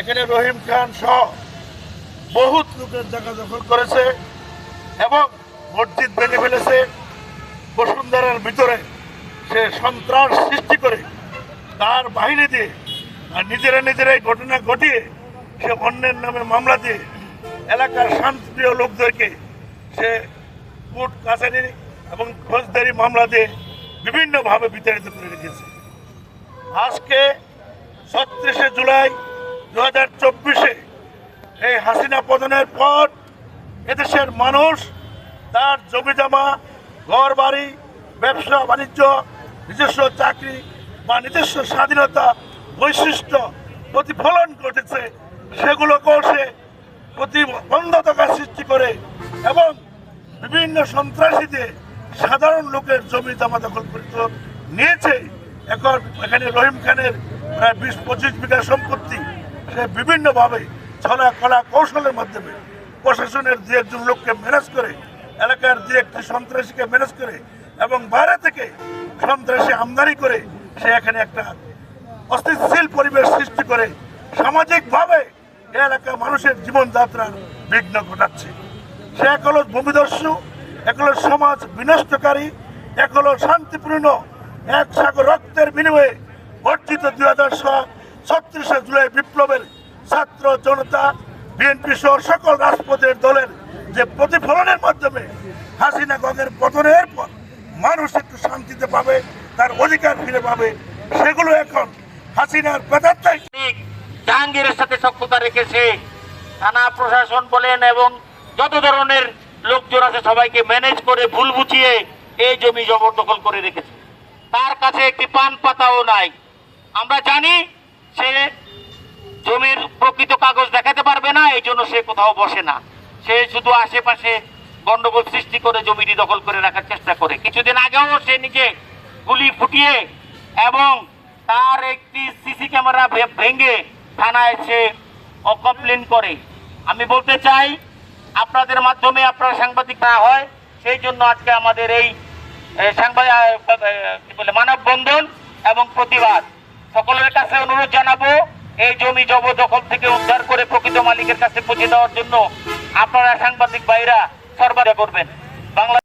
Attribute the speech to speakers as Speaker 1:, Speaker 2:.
Speaker 1: এখানে রহিম খান সহ বহুত লোকের জায়গা দখল করেছে এবং মসজিদ ভেঙে ফেলেছে। বসুন্ধরার ভিতরে সে সন্ত্রাস সৃষ্টি করে তার বাহিনী দিয়ে আর নিজেরা নিজেরাই ঘটনা ঘটিয়ে সে অন্যের নামে মামলা দিয়ে এলাকার শান্তিপ্রিয় লোকদেরকে সে কোর্ট কাছারি এবং ফৌজদারি মামলা দিয়ে বিভিন্নভাবে বিতাড়িত করে রেখেছে। আজকে ছত্রিশে জুলাই দু হাজার চব্বিশে এই হাসিনা পতনের পর এদেশের মানুষ তার জমি জমা ঘর বাড়ি ব্যবসা, বাণিজ্য, নিজস্ব চাকরি বা নিজস্ব স্বাধীনতা বৈশিষ্ট্য প্রতিফলন ঘটেছে, সেগুলোকেও সে প্রতিবন্ধকতা সৃষ্টি করে এবং বিভিন্ন সন্ত্রাসীদের সাধারণ লোকের জমি জমা দখল করে তো নিয়েছে। এখন এখানে রহিম খানের প্রায় বিশ পঁচিশ বিঘা সম্পত্তি। সে বিভিন্নভাবে ছলা কলা কৌশলের মাধ্যমে প্রশাসনের দু একজন লোককে ম্যানেজ করে, এলাকার দু একটি সন্ত্রাসীকে ম্যানেজ করে এবং বাইরে থেকে সন্ত্রাসী আমদানি করে সে এখানে একটা অস্থিতিশীল পরিবেশ সৃষ্টি করে, সামাজিকভাবে এ এলাকার মানুষের জীবনযাত্রার বিঘ্ন ঘটাচ্ছে। সে এক হলো ভূমিদস্যু, এক হলো সমাজ বিনষ্টকারী, এক হলো শান্তিপূর্ণ এক সাগর রক্তের বিনিময়ে অর্জিত দুই হাজার ছত্রিশে জুলাই বিপ্লবের ছাত্র জনতা, বিএনপি সহ সকল রাজপথের দলের যে প্রতিফলনের মাধ্যমে হাসিনা গঙ্গের পতনের পর মানুষ একটু শান্তিতে পাবে, তার অধিকার ফিরে পাবে, সেগুলো এখন হাসিনার বেদাত্তাই
Speaker 2: জাহাঙ্গীরের সাথে সক্ষতা রেখেছে। থানা প্রশাসন বলেন এবং যত ধরনের লোকজন আছে সবাইকে ম্যানেজ করে ভুল বুঝিয়ে এই জমি জবরদখল করে রেখেছে। তার কাছে একটি পান পাতাও নাই। আমরা জানি সে জমির প্রকৃত কাগজ দেখাতে পারবে না, এই জন্য সে কোথাও বসে না। সে শুধু আশেপাশে গন্ডগোল সৃষ্টি করে জমিটি দখল করে রাখার চেষ্টা করে। কিছুদিন আগেও সে নিজে গুলি ফুটিয়ে এবং তার একটি সিসি ক্যামেরা ভেঙে থানায় সে কমপ্লেন করে। আমি বলতে চাই, আপনাদের মাধ্যমে আপনারা সাংবাদিক না হয়, সেই জন্য আজকে আমাদের এই সাংবাদিক বলে, মানববন্ধন এবং প্রতিবাদ। সকলের কাছে অনুরোধ জানাব, এই জমি জবদখল থেকে উদ্ধার করে প্রকৃত মালিকের কাছে পৌঁছে দেওয়ার জন্য আপনারা সাংবাদিক ভাইরা সর্বাধিক করবেন। বাংলা